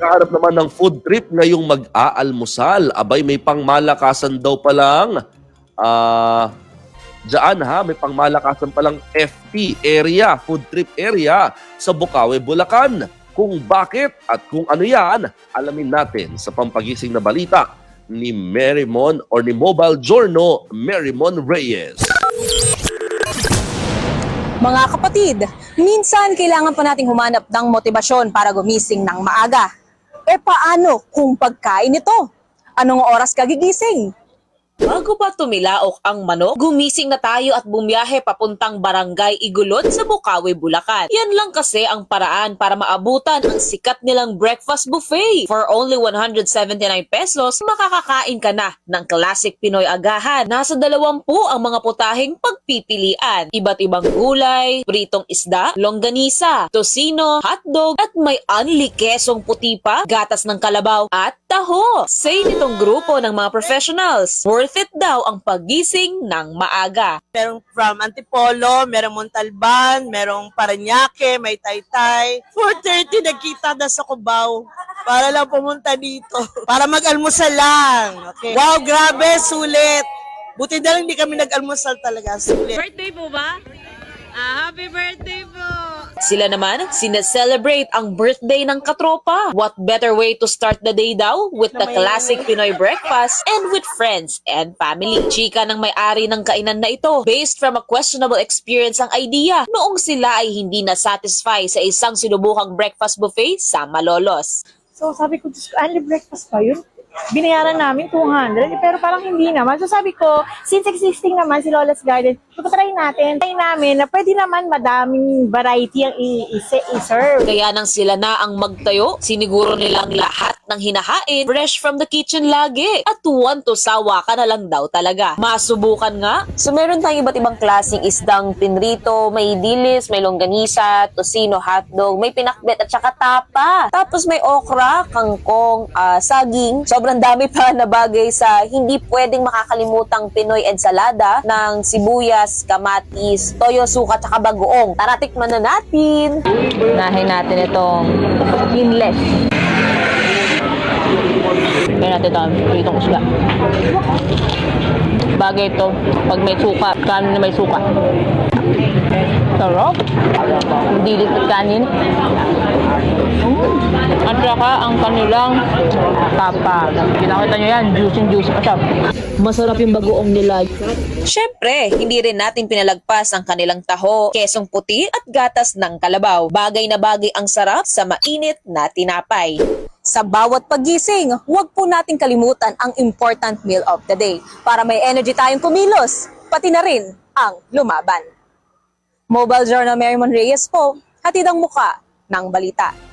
Nagkaharap naman ng food trip ngayong mag-aalmusal. Abay, may pangmalakasan daw palang. Ah, Diyan ha, may pangmalakasan palang FT area, food trip area sa Bukawi, Bulacan. Kung bakit at kung ano yan, alamin natin sa pampagising na balita ni Merrimon or ni Mobile Journal Merrimon Reyes. Mga kapatid, minsan kailangan pa nating humanap ng motibasyon para gumising ng maaga. E paano kung pagkain ito? Anong oras ka gigising? Bago pa tumilaok ang manok, gumising na tayo at bumiyahe papuntang Barangay Igulot sa Bukawi, Bulacan. Yan lang kasi ang paraan para maabutan ang sikat nilang breakfast buffet. For only 179 pesos, makakakain ka na ng classic Pinoy agahan. Nasa 20 ang mga putaheng pagpipilian. Iba't ibang gulay, pritong isda, longganisa, tosino, hotdog, at may unli kesong puti pa, gatas ng kalabaw, at taho. Say nitong grupo ng mga professionals, worth it daw ang pagising ng maaga. Merong from Antipolo, merong Montalban, merong Paranaque, may Taytay. 4.30 nagkita na sa Cubao para lang pumunta dito. Para mag-almusal lang. Okay. Wow, grabe, sulit. Buti na lang hindi kami nag-almusal talaga. Sulit. Birthday po ba? Ah, happy birthday po! Sila naman, sineselebrate ang birthday ng katropa. What better way to start the day daw? With the classic Pinoy breakfast and with friends and family. Chika ng may-ari ng kainan na ito. Based from a questionable experience ang idea noong sila ay hindi na-satisfy sa isang sinubukang breakfast buffet sa Malolos. So sabi ko, ko, only breakfast pa yun? Binayaran namin 200, pero parang hindi naman. So sabi ko, since existing naman si Lola's Garden, try natin. Try namin na pwede naman madaming variety ang i-serve. Kaya nang sila na ang magtayo, siniguro nilang lahat ng hinahain fresh from the kitchen lagi. At tuwan to sawa ka na lang daw talaga. Masubukan nga. So meron tayong iba't ibang klaseng isdang pinrito, may dilis, may longganisa, tosino, hotdog, may pinakbet at saka tapa. Tapos may okra, kangkong, ah, saging. Sobrang dami pa na bagay sa hindi pwedeng makakalimutang Pinoy ensalada ng sibuyas, kamatis, toyo, suka, at saka bagoong. Tara, tikman na natin! Unahin natin itong skinless. Kaya natin ito, pritong isda. Bagay ito, pag may suka, kanin na may suka. Sarap. Dilit at kanin. Mm. At saka ang kanilang tapa. Kinakita nyo yan, juicy juicy pa siya. Masarap yung bagoong nila. Siyempre, hindi rin natin pinalagpas ang kanilang taho, kesong puti at gatas ng kalabaw. Bagay na bagay ang sarap sa mainit na tinapay. Sa bawat pagising, huwag po nating kalimutan ang important meal of the day para may energy tayong kumilos, pati na rin ang lumaban. Mobile Journal Merrimon Reyes po, hatid ang muka ng balita.